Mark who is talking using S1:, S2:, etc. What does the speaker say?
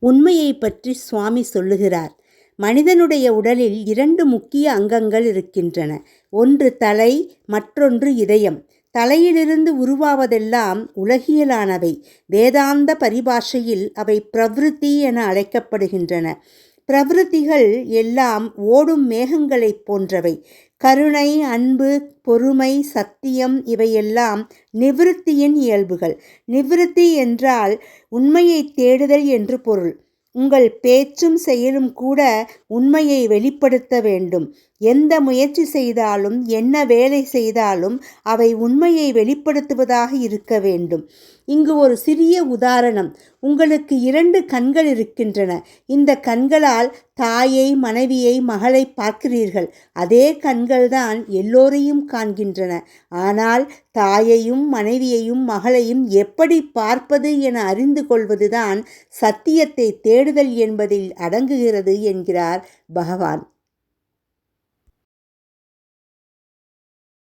S1: உண்மையை பற்றி சுவாமி சொல்லுகிறார். மனிதனுடைய உடலில் இரண்டு முக்கிய அங்கங்கள் இருக்கின்றன. ஒன்று தலை மற்றொன்று இதயம். தலையிலிருந்து உருவாவதெல்லாம் உலகியலானவை. வேதாந்த பரிபாஷையில் அவை பிரவிருத்தி என அழைக்கப்படுகின்றன. பிரவிருத்திகள் எல்லாம் ஓடும் மேகங்களைப் போன்றவை. கருணை அன்பு பொறுமை சத்தியம் இவையெல்லாம் நிவிருத்தியின் இயல்புகள். நிவிருத்தி என்றால் உண்மையை தேடுதல் என்று பொருள். உங்கள் பேச்சும் செயலும் கூட உண்மையை வெளிப்படுத்த வேண்டும். எந்த முயற்சி செய்தாலும் என்ன வேலை செய்தாலும் அவை உண்மையை வெளிப்படுத்துவதாக இருக்க வேண்டும். இங்கு ஒரு சிறிய உதாரணம். உங்களுக்கு இரண்டு கண்கள் இருக்கின்றன. இந்த கண்களால் தாயை மனைவியை மகளை பார்க்கிறீர்கள். அதே கண்கள்தான் எல்லோரையும் காண்கின்றன. ஆனால் தாயையும் மனைவியையும் மகளையும் எப்படி பார்ப்பது என அறிந்து கொள்வதுதான் சத்தியத்தை தேடுதல் என்பதில் அடங்குகிறது என்கிறார் பகவான்.